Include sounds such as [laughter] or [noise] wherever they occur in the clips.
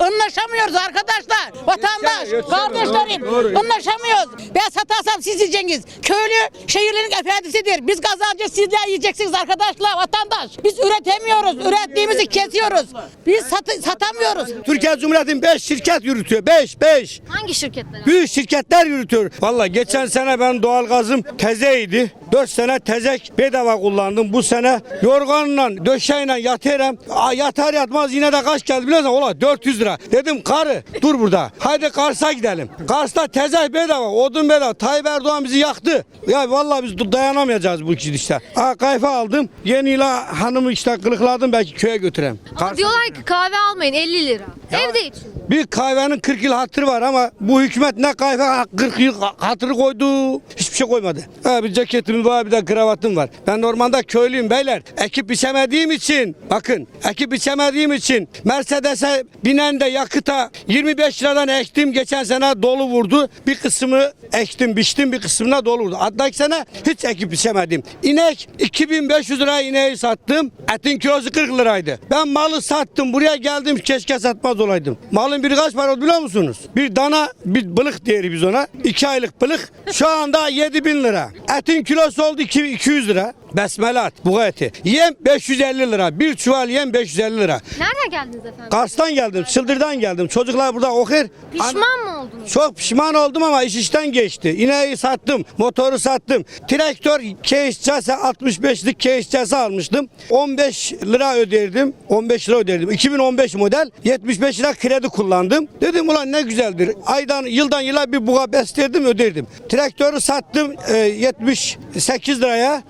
Anlaşamıyoruz arkadaşlar. Vatandaş, kardeşlerim. Anlaşamıyoruz. Ben satarsam siz yiyeceksiniz. Köylü şehirlerin efendisidir. Biz kazanacağız siz de yiyeceksiniz arkadaşlar vatandaş. Biz üretemiyoruz. Ürettiğimizi kesiyoruz. Biz sat- satamıyoruz. Türkiye Cumhuriyeti'nin 5 şirket yürütüyor. 5 5. Hangi şirketler? Büyük şirketler yürütüyor. Valla geçen sene ben doğalgazım tezeydi. 4 sene tezek bedava kullandım. Bu sene yorganla, döşeğiyle yatarım. Yatar yatmaz yine de kaç geldi biliyor musun? Ola 400 lira. Dedim karı dur burada. Haydi Kars'a gidelim. Kars'ta tezek bedava, odun bedava. Tayyip Erdoğan bizi yaktı. Ya vallahi biz dayanamayacağız bu işte. Aa, kayfa aldım. Yeniyle hanımı işte kılıkladım belki köye götüreyim. Ama diyorlar ki kahve almayın 50 lira. Evde için. Bir kahvenin 40 yıl hatırı var ama bu hükümet ne kahve 40 yıl hatırı koydu. Hiçbir şey koymadı. Ha, bir ceketim var bir de kravatım var. Ben normalde köylüyüm beyler. Ekip biçemediğim için bakın ekip biçemediğim için Mercedes'e binen de yakıta 25 liradan ektim. Geçen sene dolu vurdu. Bir kısmı ektim biçtim bir kısmına dolu vurdu. Hatta sene hiç ekip biçemedim. İnek 2500 liraya ineği sattım. Etin kilosu 40 liraydı. Ben malı sattım. Buraya geldim keşke satmaz olaydım. Malın biri kaç para biliyor musunuz? Bir dana bir balık diyelim biz ona. 2 aylık balık. Şu anda 7000 lira. Etin kilosu oldu 2 200 lira. Besmelat bu eti. Yem 550 lira. Bir çuval yem 550 lira. Nereden geldiniz efendim? Kars'tan geldim, Çıldır'dan geldim. Çocuklar burada okur. Pişman mı oldunuz? Çok pişman oldum ama iş işten geçti. İneği sattım, motoru sattım. Traktör keşçesi 65'lik keşçesi almıştım. 15 lira öderdim. 15 lira öderdim. 2015 model 75 lira kredi kullandım. Dedim ulan ne güzeldir. Aydan yıldan yıla bir buğa beslerdim öderdim. Traktörü sattım e, 78 liraya.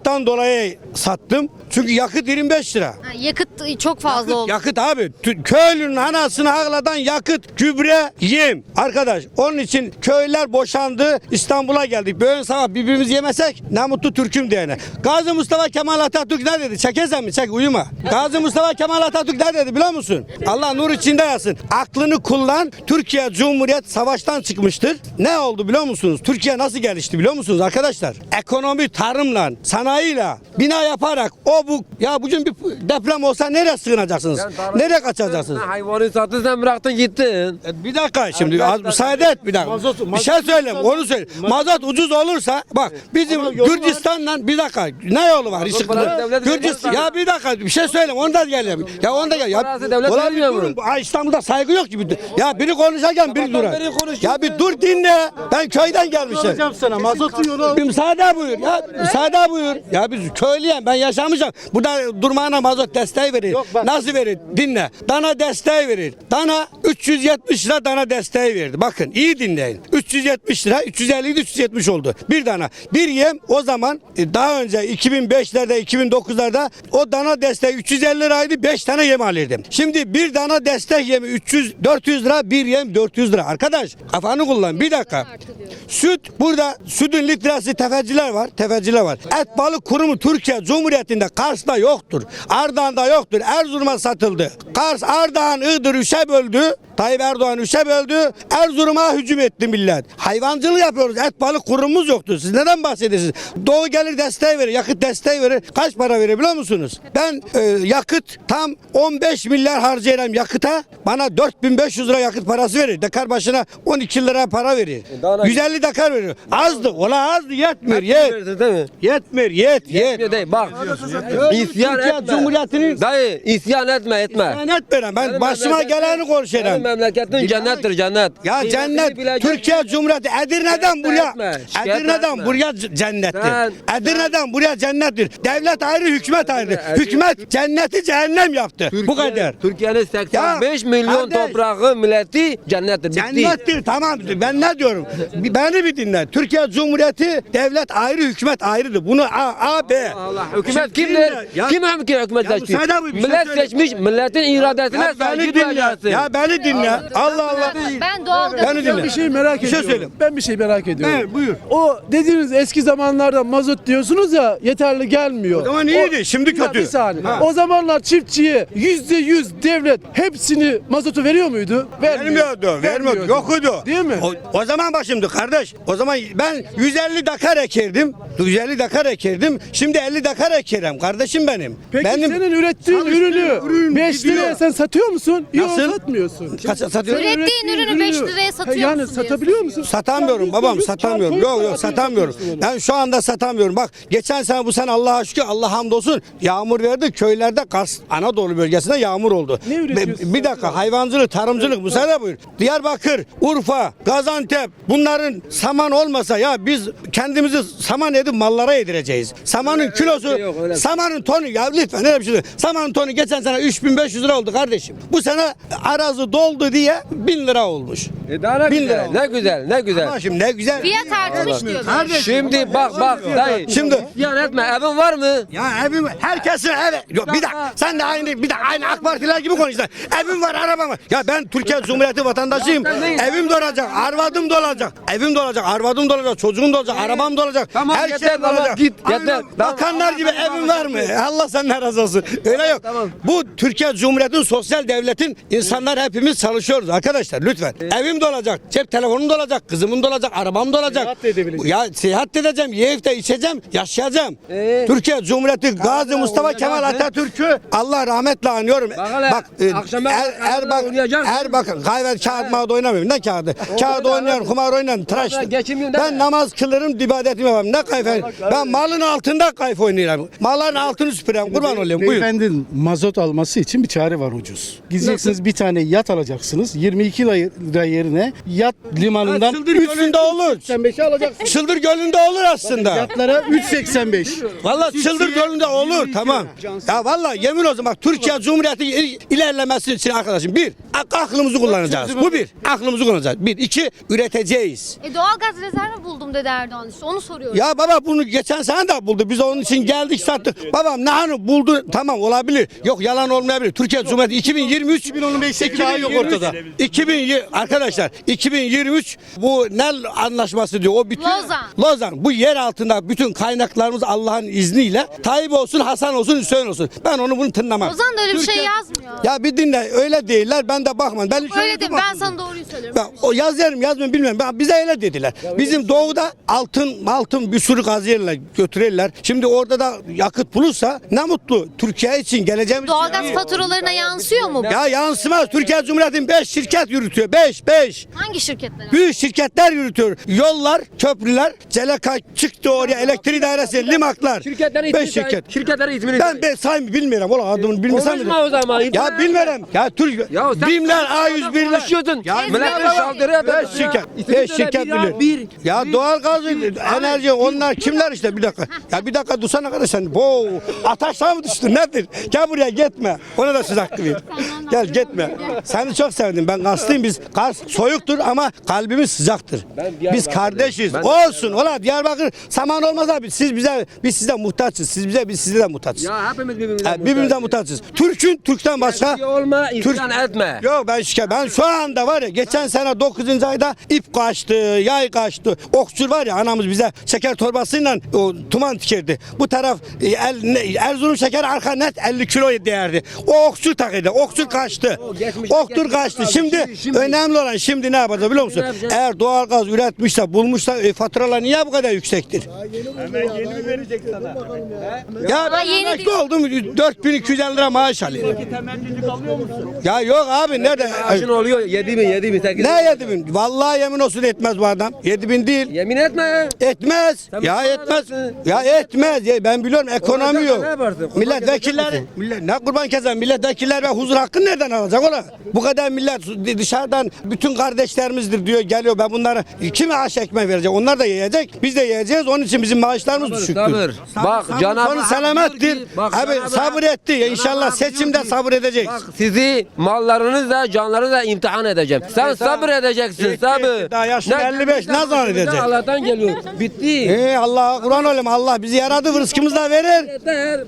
Yakıttan dolayı sattım. Çünkü yakıt 25 lira. Ha, yakıt çok fazla oldu. Yakıt abi. Köylünün anasını ağladan yakıt, gübre, yem. Arkadaş onun için köyler boşandı. İstanbul'a geldik. Böyle sabah birbirimizi yemesek ne mutlu Türk'üm diyene. Gazi Mustafa Kemal Atatürk ne dedi? Çekezem mi? Çek uyuma. Gazi Mustafa Kemal Atatürk ne dedi biliyor musun? Allah nur içinde yatsın. Aklını kullan. Türkiye Cumhuriyet savaştan çıkmıştır. Ne oldu biliyor musunuz? Türkiye nasıl gelişti biliyor musunuz arkadaşlar? Ekonomi tarımla, sanayiyle, bina yaparak o bu ya bugün bir deprem olsa nereye sığınacaksınız? Nereye kaçacaksınız? Hayvanı sattın sen bıraktın gittin. E, Bir dakika şimdi az müsaade et bir dakika. bir şey söyleyeyim onu söyle. Mazot ucuz olursa bak bizim Gürcistan'la bir dakika ne yolu var? Gürcistan ya bir dakika bir şey söyleyeyim onu da geleyim. Ya onu da gel. Ya, Ulan bir durun. İstanbul'da saygı yok gibi. Ya biri konuşarken biri durar. Ya bir dur dinle. Ben köyden gelmişim. Soracağım sana mazotu yolu Bir müsaade buyur ya müsaade buyur. Ya biz köylüyem ben yaşamışım. Burada durmana mazot desteği verir. Yok bak- Nasıl verir? Dinle. Dana desteği verir. Dana 370 lira dana desteği verdi. Bakın iyi dinleyin. 370 lira 350 idi 370 oldu. Bir dana. Bir yem o zaman e, daha önce 2005'lerde 2009'larda o dana desteği 350 liraydı 5 tane yem alırdım. Şimdi bir dana destek yemi 300 400 lira bir yem 400 lira. Arkadaş kafanı kullan bir dakika. Süt burada sütün litresi tefeciler var. Tefeciler var. Et balık kurumu Türkiye Cumhuriyeti'nde Kars'ta yoktur. Ardahan'da yoktur. Erzurum'a satıldı. Kars, Ardahan, Iğdır üçe böldü. Tayyip Erdoğan üçe böldü. Erzurum'a hücum etti millet. Hayvancılık yapıyoruz. Et balık kurumumuz yoktu. Siz neden bahsediyorsunuz? Doğu gelir desteği verir. Yakıt desteği verir. Kaç para verir biliyor musunuz? Ben e, yakıt tam 15 milyar harcayacağım yakıta. Bana 4500 lira yakıt parası verir. Dekar başına 12 lira para verir. daha ne- 150 dekar verir. Azdı. Ola azdı yetmiyor. Yet. Verdin değil mi? Yetmiyor. Yet. Yet. Yetmiyor değil. Bak. İsyan etme. Cumhuriyeti'nin Dayı isyan etme etme. ben etmiyorum. Ben Benim başıma geleni Benim konuşuyorum. memleketin cennettir cennet. Ya cennet. Türkiye Cumhuriyeti Edirne'den Şikayet buraya etme, Edirne'den etme. buraya cennettir. Sen- Edirne'den buraya cennettir. Devlet ayrı, hükümet ayrı. Edirne- Hükümet cenneti cehennem yaptı. Bu kadar. Türkiye'nin 85 Ya, milyon kardeş. toprağı milleti cennettir. Bitti. Cennettir tamam. Ben ne diyorum? Beni bir dinle. Türkiye Cumhuriyeti devlet ayrı, hükümet ayrıdır. Bunu A, A B. Allah hükümet Şimdi kimdir? Ya- Kim hem ki hükümet seçti? Şey Millet seçmiş, milletin iradesine Ya saygı beni dinle. duyacaksın. Ya beni dinle. Allah Allah. Ben doğalgaz Beni dinle. bir şey merak Bir şey söyleyeyim. Ben bir şey merak ediyorum. Evet, buyur. O dediğiniz eski zamanlarda mazot diyorsunuz ya yeterli gelmiyor. O zaman iyiydi, şimdi dakika, kötü. Bir saniye. Ha. O zamanlar çiftçiye yüzde yüz devlet hepsini mazotu veriyor muydu? Vermiyordu, vermiyordu. Yoktu. Değil mi? O, o zaman bak şimdi kardeş. O zaman ben 150 dakar ekerdim. 150 dakar ekerdim. Şimdi 50 dakar ekerim kardeşim benim. Peki benim senin ürettiğin çalıştığım ürünü ürün 5 gidiyor. liraya sen satıyor musun? Nasıl? Yok satmıyorsun. Kaça satıyorum? Ürettiğin ürünü beş liraya satıyor yani musun satabiliyor musun? Satamıyorum babam satamıyorum. Yok yok satamıyorum. Ben şu anda satamıyorum. Bak geçen sene bu sene Allah'a şükür Allah hamdolsun yağmur verdi. Köylerde Kars Anadolu bölgesinde yağmur oldu. Ne üretiyorsun? Be- Bir dakika hayvancılık, tarımcılık bu sene buyur. Diyarbakır, Urfa, Gaziantep bunların saman olmasa ya biz kendimizi saman edip mallara yedireceğiz. Samanın kilosu, şey yok, öyle. samanın tonu ya lütfen öyle bir şey değil. Samanın tonu geçen sene 3500 lira oldu kardeşim. Bu sene arazi doldu diye 1000 lira olmuş. E daha ne Bin güzel, lira ne güzel, ne güzel. Ama şimdi ne güzel. Fiyat artmış diyor. Şimdi bak bak dayı. Şimdi Yan etme, evin var mı? ya evim herkesin evi yok bir dakika sen de aynı bir de aynı AK Partiler gibi konuşuyorsun. Evim var arabam var. Ya ben Türkiye Cumhuriyeti vatandaşıyım. Ya sen neyin- Evim de olacak, arvadım da olacak. Evim de olacak, arvadım da olacak, çocuğum da olacak, arabam da olacak. Tamam, her yeter, şey tamam, olacak. git, Aynen. yeter. Tamam. Bakanlar gibi evim var mı? Allah senden razı olsun. Öyle yok. Tamam. Bu Türkiye Cumhuriyeti'nin sosyal devletin insanlar hepimiz çalışıyoruz arkadaşlar lütfen. Evim de olacak, cep telefonum da olacak, kızımın da olacak, arabam da olacak. Seyahat de edebileceğim. Ya seyahat edeceğim, yiyip de içeceğim, yaşayacağım. Ee? Türkiye Cumhuriyeti Gazi Mustafa. Kemal Atatürk'ü Allah rahmetle anıyorum. Bak Bak, e, er, Erbak. Erbak, kayvet kağıt mağda oynamıyorum. Ne kağıdı? Kağıt oynayan, kumar oynayan, tıraş. Ben namaz kılırım, ibadetimi yaparım. Ne kayfe? Ben malın altında kayf oynuyorum. Malların altını süpürüyorum. Kurban olayım. Buyur. Beyefendinin mazot alması için bir çare var ucuz. Gideceksiniz bir tane yat alacaksınız. 22 lira yerine yat limanından Çıldır Gölü'nde olur. 385'e alacaksınız. Çıldır Gölü'nde olur aslında. Yatlara 385. Valla Çıldır Gölü'nde olur tamam. Ya valla yemin olsun bak Türkiye Cumhuriyeti il- ilerlemesi için arkadaşım bir ak- aklımızı kullanacağız. Bu bir. Aklımızı kullanacağız. Bir. iki üreteceğiz. E doğalgaz rezervi buldum dedi Erdoğan işte onu soruyorum. Ya baba bunu geçen sene de buldu. Biz onun için geldik sattık. Babam ne hani buldu tamam olabilir. Yok yalan olmayabilir. Türkiye Cumhuriyeti 2023 2015'teki daha yok ortada. 2020 arkadaşlar 2023 bu ne anlaşması diyor. O bütün Lozan. Lozan. Bu yer altında bütün kaynaklarımız Allah'ın izniyle Tayyip olsun, Hasan olsun, Hüseyin olsun. Ben onu bunu tınlamam. Ozan da öyle bir şey Türkiye- yazmıyor. Ya bir dinle öyle değiller. Ben de bakmam. Ben hiç Öyle öyle ben sana doğruyu söylüyorum. Ben o yazarım yazmıyorum bilmiyorum. Ben, bize öyle dediler. Bizim doğuda altın altın bir sürü kazıyırlar götürürler. Şimdi orada da yakıt bulursa ne mutlu. Türkiye için geleceğimiz Doğalgaz faturalarına yansıyor mu? bu? Ya yansımaz. Türkiye Cumhuriyeti'nin 5 şirket yürütüyor. 5 5. Hangi şirketler? Büyük şirketler yürütüyor. Yollar, köprüler, Celeka çıktı oraya elektrik dairesi, limaklar. Şirketlerin 5 ismini say. şirket. Şirketlerin ismini Ben say. ben sayım bilmiyorum. Ola adını bilmesem Konuşma bile. o zaman. Ya bilmiyorum. Ya Türk Ya sen- BİM'ler A101'ler. Konuşuyorsun. Ya bilmiyorum. saldırı Beş şirket. Beş şirket bir ya, bilir. Bir. Ya doğalgaz, enerji onlar kimler işte bir dakika. Ya bir dakika dursana kardeş sen. Bo, ataşlar mı düştü nedir? Gel buraya gitme. Ona da söz hakkı ver. Gel gitme. Seni çok sevdim. Ben Karslıyım. Biz Kars soyuktur ama kalbimiz sıcaktır. Ben Biz kardeşiz. Ben- Olsun. Ola Diyarbakır saman olmasa biz siz bize biz size muhtaçız. Siz bize biz size de muhtaçız. Ya hepimiz birbirimize Ha, birbirimize muhtaçız. Türk'ün Türk'ten başka Türkiye olma, Türk- isyan etme. Yok ben şikayet. Ben şu anda var ya geçen sene 9. ayda ip kaçtı, yay kaçtı. Okçul var ya anamız bize şeker torbasıyla o tuman dikerdi. Bu taraf e, el, ne- Erzurum şeker arka net 50 kilo değerdi. O okçul takıydı. Okçul kaçtı. Oktur kaçtı. Şimdi- şimdi- önemli olan şimdi ne yapacağız biliyor musun? Eğer doğalgaz üretmişse, bulmuşsa e, faturalar niye bu kadar yüksektir? Ya ben yeni emekli değil. oldum 4250 lira maaş alıyorum. Ya yok abi nerede? Aşın oluyor 7 bin 7 bin 8 Ne yedi bin? Vallahi yemin olsun etmez bu adam. Yedi bin değil. Yemin etme. Etmez. Sen ya etmez. adamsın. Ya etmez. Ya ben biliyorum ekonomi Olacak da yok. ne yaparsın? Kurban Milletvekilleri, kesecek millet, ne kurban keser? Milletvekilleri ve huzur hakkını nereden alacak ola? Bu kadar millet dışarıdan bütün kardeşlerimizdir diyor geliyor. Ben bunları kime aş ekmek verecek? Onlar da yiyecek. Biz de yiyeceğiz. Onun için bizim maaşlarımız düşüktür. sabır. Bak, sabır, Cenab-ı selamettir. bak, Abi sabır etti. Cenab-ı İnşallah seçimde sabır edecek. Bak sizi mallarınızla canlarınızla imtihan edeceğim. Sen sabır edeceksin sabır. Daha yaşım 55, ne zaman edecek? Allah'tan geliyor. Bitti. Ee, Allah Kur'an olayım Allah bizi yaradı rızkımızı da verir.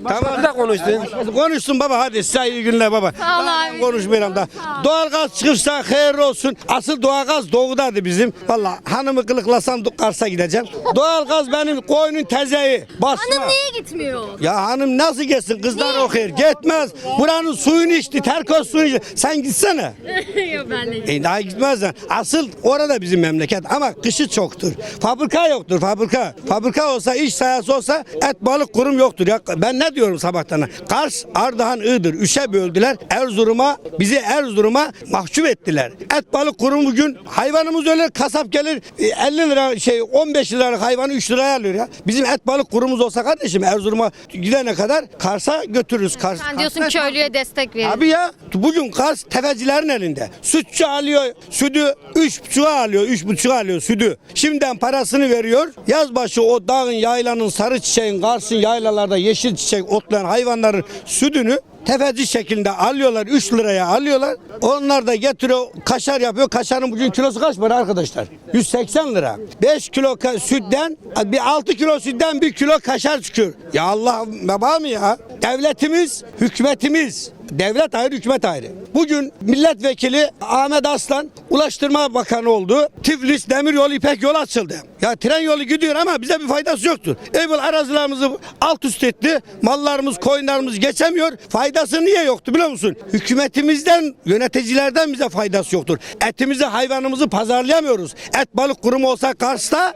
Tamam. da konuştun. Konuşsun baba hadi size iyi günler baba. Sağ ol abi. Konuşmayalım da. Doğalgaz çıkırsa hayırlı olsun. Asıl doğalgaz doğudadır bizim. Valla hanımı kılıklasam Kars'a gideceğim. Doğalgaz benim koyunun tezeyi. Basma. Hanım niye gitmiyor? Ya hanım nasıl geçsin kızlar okuyor. Gitmez. Buranın suyunu içti. Terkos suyunu içti. Sen gitsene. [laughs] Yok ben de E daha gitmezler. Asıl orada bizim memleket ama kışı çoktur. Fabrika yoktur fabrika. Fabrika olsa iş sahası olsa et balık kurum yoktur. Ya ben ne diyorum sabahtan? Kars, Ardahan, Iğdır üçe böldüler. Erzurum'a bizi Erzurum'a mahcup ettiler. Et balık kurum bugün hayvanımız ölür kasap gelir e, 50 lira şey 15 liralık hayvanı 3 liraya alıyor ya. Bizim et balık kurumuz olsa kardeşim Erzurum'a gidene kadar Kars'a götürürüz. Kars, Sen diyorsun Kars- köylüye destek verin. Abi ya bugün Kars tefecilerin elinde. Sütçü alıyor sütü üç buçuğa alıyor, üç buçuğa alıyor sütü. Şimdiden parasını veriyor. Yazbaşı o dağın, yaylanın, sarı çiçeğin, Kars'ın yaylalarda yeşil çiçek otlayan hayvanların sütünü tefeci şeklinde alıyorlar 3 liraya alıyorlar. Onlar da getiriyor kaşar yapıyor. Kaşarın bugün kilosu kaç para arkadaşlar? 180 lira. 5 kilo sütten bir 6 kilo sütten 1 kilo kaşar çıkıyor. Ya Allah baba mı ya? Devletimiz, hükümetimiz Devlet ayrı, hükümet ayrı. Bugün milletvekili Ahmet Aslan Ulaştırma Bakanı oldu. Tiflis Demiryolu İpek yolu açıldı. Ya tren yolu gidiyor ama bize bir faydası yoktur. Evvel arazilerimizi alt üst etti. Mallarımız, koyunlarımız geçemiyor. Faydası niye yoktu biliyor musun? Hükümetimizden, yöneticilerden bize faydası yoktur. Etimizi, hayvanımızı pazarlayamıyoruz. Et balık kurumu olsa Kars'ta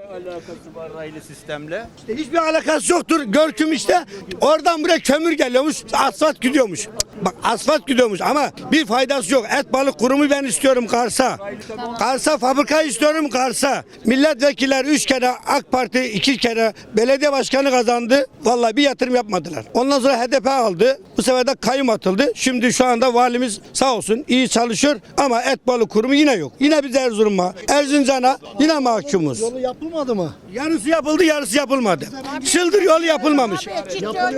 raylı sistemle. Hiçbir alakası yoktur. Görküm işte oradan buraya kömür geliyormuş, asfalt gidiyormuş. Bak asfalt gidiyormuş ama bir faydası yok. Et balık kurumu ben istiyorum Kars'a. Kars'a fabrika istiyorum Kars'a. Milletvekiller üç kere AK Parti iki kere belediye başkanı kazandı. Vallahi bir yatırım yapmadılar. Ondan sonra HDP aldı. Bu sefer de kayyum atıldı. Şimdi şu anda valimiz sağ olsun iyi çalışıyor ama et balık kurumu yine yok. Yine biz Erzurum'a, Erzincan'a yine mahkumuz. Yolu yapılmadı mı? Yarısı yapıldı, yarısı yapılmadı. Çıldır yolu yapılmamış.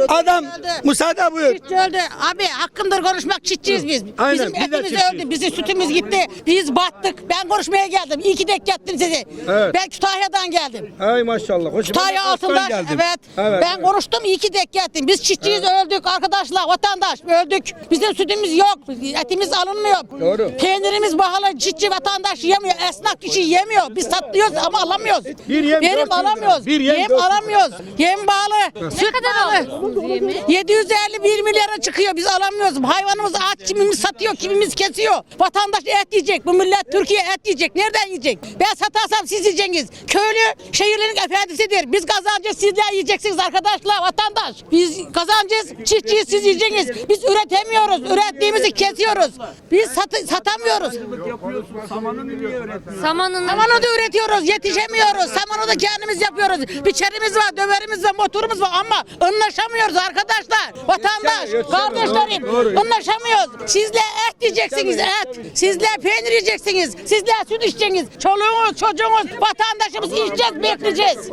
Adam müsaade buyur. Çiftçi öldü. Abi hakkımdır konuşmak çiftçiyiz biz. Aynen, Bizim biz de etimiz çiftçiyiz. öldü. Bizim sütümüz gitti. Biz battık. Ben konuşmaya geldim. İyi ki denk gettim sizi. Evet. Ben Kütahya'dan geldim. Ay maşallah. Hoş Kütahya altında evet. Ben konuştum iyi ki denk geldim. Biz çiftçiyiz öldük arkadaşlar vatandaş öldük. Bizim sütümüz yok. Etimiz alınmıyor. Doğru. Peynirimiz pahalı. Çiftçi vatandaş yemiyor. Esnaf kişi yemiyor. Biz satıyoruz ama alamıyoruz. Bir yem Verim 400 lira. alamıyoruz. Bir yem yem 400 lira. alamıyoruz. Yem bağlı. Süt kadar yemi? 751 milyara çıkıyor. Biz alamıyoruz. Hayvanımız aç. Kimimiz satıyor, kimimiz kesiyor. Vatandaş et yiyecek. Bu millet Türkiye et yiyecek. Nereden yiyecek? Ben satarsam siz yiyeceksiniz. Köylü şehirlerin efendisidir. Biz kazancı sizler yiyeceksiniz arkadaşlar, vatandaş. Biz kazancız, çiftçiyiz siz yiyeceksiniz. Biz üretemiyoruz. Ürettiğimizi kesiyoruz. Biz sat- satamıyoruz. Samanın Samanı da üretiyoruz, yetişemiyoruz. Samanı da kendimiz yapıyoruz. Biçerimiz var, döverimiz var, motorumuz var ama anlaşamıyoruz arkadaşlar. Vatandaş, kardeşlerim anlaşamıyoruz. Sizler et yiyeceksiniz, et. Sizler peynir yiyeceksiniz. Sizler süt içeceksiniz. Çoluğunuz, çocuğunuz, vatandaşımız içeceğiz, bekleyeceğiz.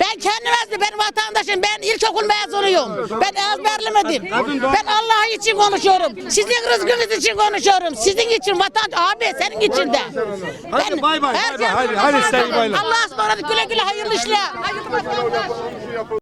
Ben kendim ezdi, ben vatandaşım. Ben ilkokul mezunuyum. Ben ezberlemedim. Ben Allah için konuşuyorum. Sizin rızkınız için konuşuyorum. Sizin için vatan, abi senin için de. Hadi bay bay, şey- hadi, hadi sen. Allah'a ısmarladık güle güle hayırlı işler. Hayırlı vatandaş.